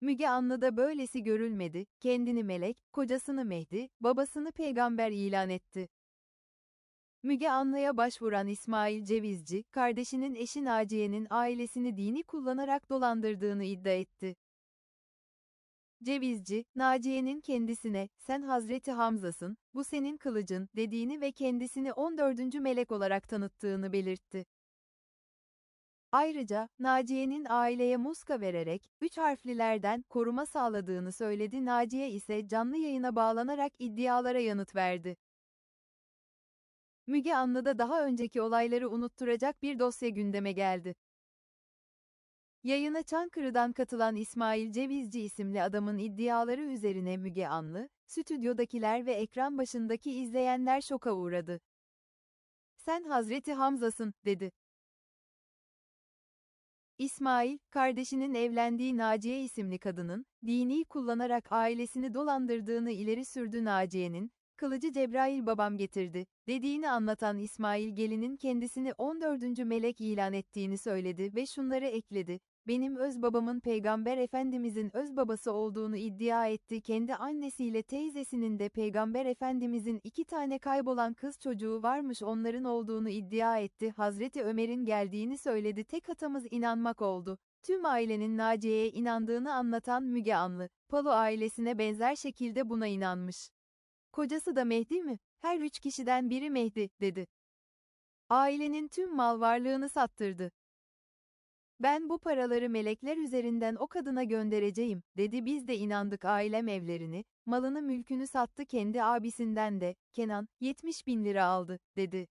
Müge Anlı'da böylesi görülmedi, kendini melek, kocasını Mehdi, babasını peygamber ilan etti. Müge Anlı'ya başvuran İsmail Cevizci, kardeşinin eşi Naciye'nin ailesini dini kullanarak dolandırdığını iddia etti. Cevizci, Naciye'nin kendisine, sen Hazreti Hamza'sın, bu senin kılıcın, dediğini ve kendisini 14. melek olarak tanıttığını belirtti. Ayrıca, Naciye'nin aileye muska vererek, üç harflilerden koruma sağladığını söyledi Naciye ise canlı yayına bağlanarak iddialara yanıt verdi. Müge Anlı'da daha önceki olayları unutturacak bir dosya gündeme geldi. Yayına Çankırı'dan katılan İsmail Cevizci isimli adamın iddiaları üzerine Müge Anlı, stüdyodakiler ve ekran başındaki izleyenler şoka uğradı. Sen Hazreti Hamza'sın, dedi. İsmail, kardeşinin evlendiği Naciye isimli kadının, dini kullanarak ailesini dolandırdığını ileri sürdü Naciye'nin, kılıcı Cebrail babam getirdi, dediğini anlatan İsmail gelinin kendisini 14. melek ilan ettiğini söyledi ve şunları ekledi, benim öz babamın peygamber efendimizin öz babası olduğunu iddia etti kendi annesiyle teyzesinin de peygamber efendimizin iki tane kaybolan kız çocuğu varmış onların olduğunu iddia etti Hazreti Ömer'in geldiğini söyledi tek hatamız inanmak oldu. Tüm ailenin Naciye'ye inandığını anlatan Müge Anlı, Palo ailesine benzer şekilde buna inanmış. Kocası da Mehdi mi? Her üç kişiden biri Mehdi, dedi. Ailenin tüm mal varlığını sattırdı. Ben bu paraları melekler üzerinden o kadına göndereceğim, dedi biz de inandık ailem evlerini, malını mülkünü sattı kendi abisinden de, Kenan, 70 bin lira aldı, dedi.